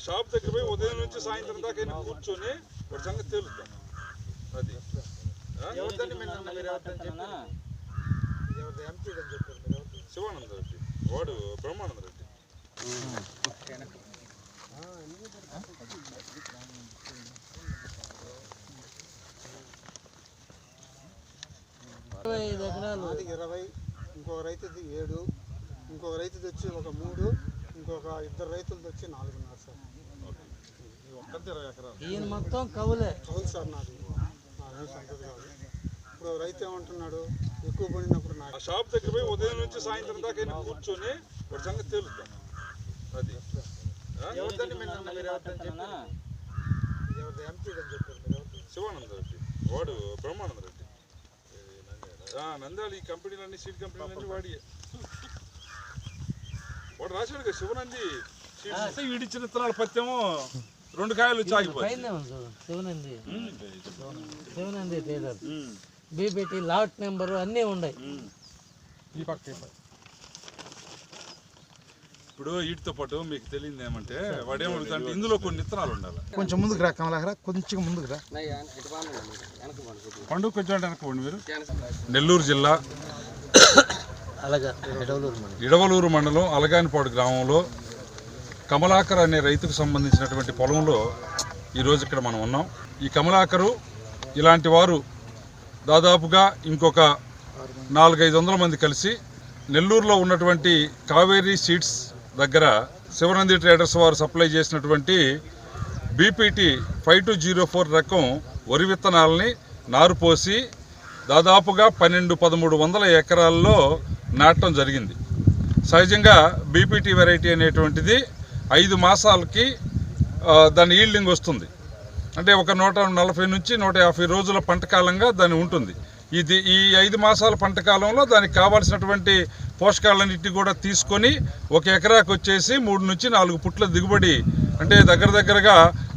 Shop దగ్గర పోయి ఉదయం నుంచి సాయంత్రం దాకా కూర్చొని వాడి సంగతి తేలుతాం అది. ఆ? శివానంద రెడ్డి. వాడు బ్రహ్మానంద రెడ్డి. ఇరవై ఐదు ఎకరాలు. ఇరవై ఇంకొక రైతుది ఏడు ఇంకొక రైతుది వచ్చి ఒక మూడు ఇంకొక ఇద్దరు రైతులది వచ్చి నాలుగున్నర సార్. ఒక్కరిది ఇరవై ఎకరాలు. ఈయన మొత్తం కవులే అవును సార్ నాది. నాదేం సంగతి కాదు. ఇప్పుడు రైతు ఏమంటున్నాడు? ఎక్కువ పడినప్పుడు నాకు షాప్ దగ్గర పోయి ఉదయం నుంచి సాయంత్రం దాకా కూర్చొని వాడి సంగతి తేలుతాం అది. మీరు ఎవరిదని? ఎవరిది? ఎంపీ అని చెప్పారు మీరు? శివానంద రెడ్డి. వాడు బ్రహ్మానంద రెడ్డి. నంద్యాల. ఈ కంపెనీలన్నీ సీడ్ కంపెనీలన్నీ వాడి వాడు రాశాడు కదా శివనంది వీడిచ్చిన విత్తనాలు పత్తేమో రెండు కాయలు చూడు Shivanandi. Shivanandi trader BBT lot number అన్నీ ఉన్నాయి. ఇప్పుడు వీటితో పాటు మీకు తెలియదు ఏమంటే వాడేమడుగుతా ఇందులో కొన్ని విత్తనాలు ఉండాలి. కొంచెం ముందుకు రా కమలాకరా కొంచెం ముందుకు రా. పండుగ కొంచెం వెనకపోండి మీరు. నెల్లూరు జిల్లా ఇడవలూరు మండలం. అలగానిపాడు గ్రామంలో కమలాకర్ అనే రైతుకు సంబంధించినటువంటి పొలంలో ఈరోజు ఇక్కడ మనం ఉన్నాం. ఈ కమలాకరు ఇలాంటి వారు దాదాపుగా ఇంకొక నాలుగైదు వందల మంది కలిసి నెల్లూరులో ఉన్నటువంటి కావేరీ సీడ్స్ దగ్గర శివనంది ట్రేడర్స్ వారు సప్లై చేసినటువంటి BPT five two zero four రకం వరి విత్తనాలని నారుపోసి దాదాపుగా పన్నెండు పదమూడు వందల ఎకరాల్లో నాటడం జరిగింది. సహజంగా బీపీటీ వెరైటీ అనేటువంటిది ఐదు మాసాలకి దాని ఈల్డింగ్ వస్తుంది. అంటే ఒక నూట నలభై నుంచి నూట యాభై రోజుల పంట కాలంగా దాని ఉంటుంది. ఇది ఈ ఐదు మాసాల పంట కాలంలో దానికి కావాల్సినటువంటి పోషకాలన్నింటినీ కూడా తీసుకొని ఒక ఎకరాకు వచ్చేసి మూడు నుంచి నాలుగు పుట్ల దిగుబడి అంటే దగ్గర దగ్గరగా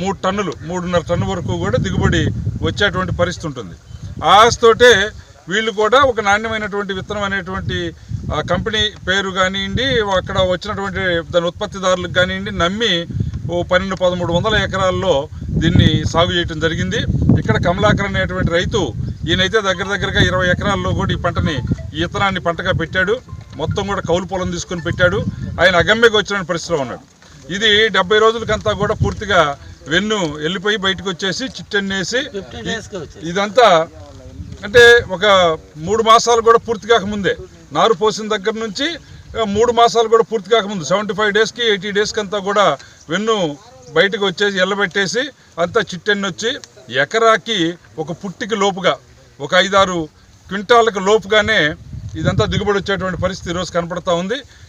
మూడు టన్నులు మూడున్నర టన్ను వరకు కూడా దిగుబడి వచ్చేటువంటి పరిస్థితి ఉంటుంది. ఆస్తోటే వీళ్ళు కూడా ఒక నాణ్యమైనటువంటి విత్తనం అనేటువంటి కంపెనీ పేరు కానివ్వండి అక్కడ వచ్చినటువంటి దాని ఉత్పత్తిదారులకు కానివ్వండి నమ్మి ఓ పన్నెండు పదమూడు వందల ఎకరాల్లో దీన్ని సాగు చేయటం జరిగింది. ఇక్కడ కమలాకర్ అనేటువంటి రైతు ఈయనైతే దగ్గర దగ్గరగా ఇరవై ఎకరాల్లో కూడా ఈ పంటని ఈ విత్తనాన్ని పంటగా పెట్టాడు. మొత్తం కూడా కౌలు పొలం తీసుకొని పెట్టాడు. ఆయన అగమ్యగా వచ్చిన పరిస్థితిలో ఉన్నాడు. ఇది డెబ్బై రోజులకంతా కూడా పూర్తిగా వెన్ను వెళ్ళిపోయి బయటకు వచ్చేసి చిట్టెన్నేసి ఇదంతా అంటే ఒక మూడు మాసాలు కూడా పూర్తి కాకముందే. నారు పోసిన దగ్గర నుంచి మూడు మాసాలు కూడా పూర్తి కాకముందు. సెవెంటీ ఫైవ్ డేస్కి ఎయిటీ డేస్కి అంతా కూడా వెన్ను బయటకు వచ్చేసి ఎల్లబెట్టేసి అంతా చిట్టెన్ను వచ్చి ఎకరాకి ఒక పుట్టికి లోపుగా ఒక ఐదారు క్వింటాలకు లోపుగానే ఇదంతా దిగుబడి వచ్చేటువంటి పరిస్థితి ఈరోజు కనపడతా ఉంది.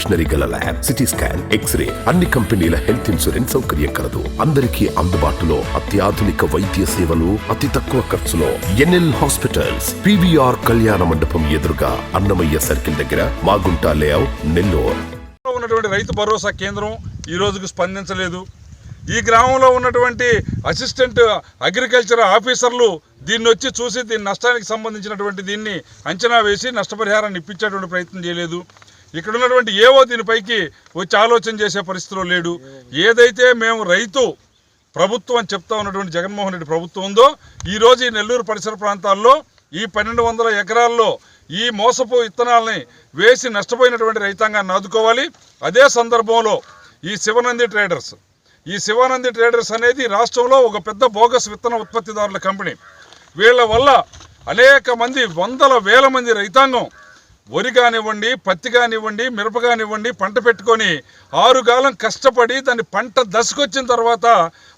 మిషనరీ గల ల్యాబ్ సిటీ స్కాన్ ఎక్స్రే అన్ని కంపెనీల హెల్త్ ఇన్సూరెన్స్ సౌకర్యం కలదు. అందరికీ అందుబాటులో అత్యాధునిక వైద్య సేవలు అతి తక్కువ ఖర్చులో. ఎన్ఎల్ హాస్పిటల్స్ పివిఆర్ కళ్యాణ మండపం ఎదురుగా అన్నమయ్య సర్కిల్ దగ్గర మాగుంట లేఅవుట్ నెల్లూరు. ఉన్నటువంటి రైతు భరోసా కేంద్రం ఈ రోజుకు స్పందించలేదు. ఈ గ్రామంలో ఉన్నటువంటి అసిస్టెంట్ అగ్రికల్చర్ ఆఫీసర్లు దీన్ని వచ్చి చూసి దీని నష్టానికి సంబంధించినటువంటి దీన్ని అంచనా వేసి నష్టపరిహారాన్ని ఇప్పించేటువంటి ప్రయత్నం చేయలేదు. ఇక్కడ ఉన్నటువంటి ఏవో దీనిపైకి వచ్చి ఆలోచన చేసే పరిస్థితిలో లేడు. ఏదైతే మేము రైతు ప్రభుత్వం అని చెప్తా ఉన్నటువంటి జగన్మోహన్ రెడ్డి ప్రభుత్వం ఉందో ఈరోజు ఈ నెల్లూరు పరిసర ప్రాంతాల్లో ఈ పన్నెండు వందల ఎకరాల్లో ఈ మోసపు విత్తనాలని వేసి నష్టపోయినటువంటి రైతాంగాన్ని ఆదుకోవాలి. అదే సందర్భంలో ఈ శివనంది ట్రేడర్స్ ఈ శివానంది ట్రేడర్స్ అనేది రాష్ట్రంలో ఒక పెద్ద బోగస్ విత్తన ఉత్పత్తిదారుల కంపెనీ. వీళ్ళ వల్ల అనేక మంది వందల వేల మంది రైతాంగం వరి కానివ్వండి పత్తి కానివ్వండి మిరప కానివ్వండి పంట పెట్టుకొని ఆరుగాలం కష్టపడి దాన్ని పంట దశకొచ్చిన తర్వాత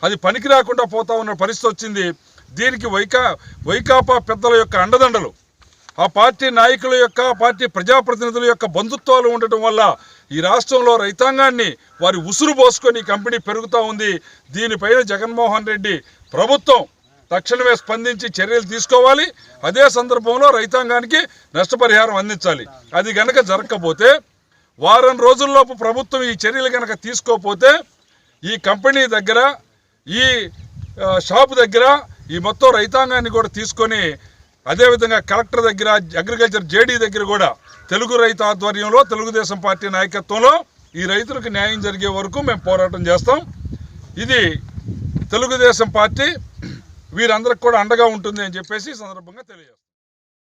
అది పనికి రాకుండా పోతా ఉన్న పరిస్థితి వచ్చింది. దీనికి వైకా వైకాపా పెద్దల యొక్క అండదండలు. ఆ పార్టీ నాయకుల యొక్క ఆ పార్టీ ప్రజాప్రతినిధుల యొక్క బంధుత్వాలు ఉండటం వల్ల ఈ రాష్ట్రంలో రైతాంగాన్ని వారి ఉసురు పోసుకొని కంపెనీ పెరుగుతూ ఉంది. దీనిపైన జగన్మోహన్ రెడ్డి ప్రభుత్వం తక్షణమే స్పందించి చర్యలు తీసుకోవాలి. అదే సందర్భంలో రైతాంగానికి నష్టపరిహారం అందించాలి. అది గనక జరగకపోతే వారం రోజుల్లోపు ప్రభుత్వం ఈ చర్యలు కనుక తీసుకోకపోతే ఈ కంపెనీ దగ్గర ఈ షాప్ షాపు దగ్గర ఈ మొత్తం రైతాంగాన్ని కూడా తీసుకొని అదేవిధంగా కలెక్టర్ దగ్గర అగ్రికల్చర్ జేడీ దగ్గర కూడా తెలుగు రైతు ఆధ్వర్యంలో తెలుగుదేశం పార్టీ నాయకత్వంలో ఈ రైతులకు న్యాయం జరిగే వరకు మేము పోరాటం చేస్తాం. ఇది తెలుగుదేశం పార్టీ వీరందరికి కూడా అండగా ఉంటుంది అని చెప్పేసి సందర్భంగా తెలియజేస్తాం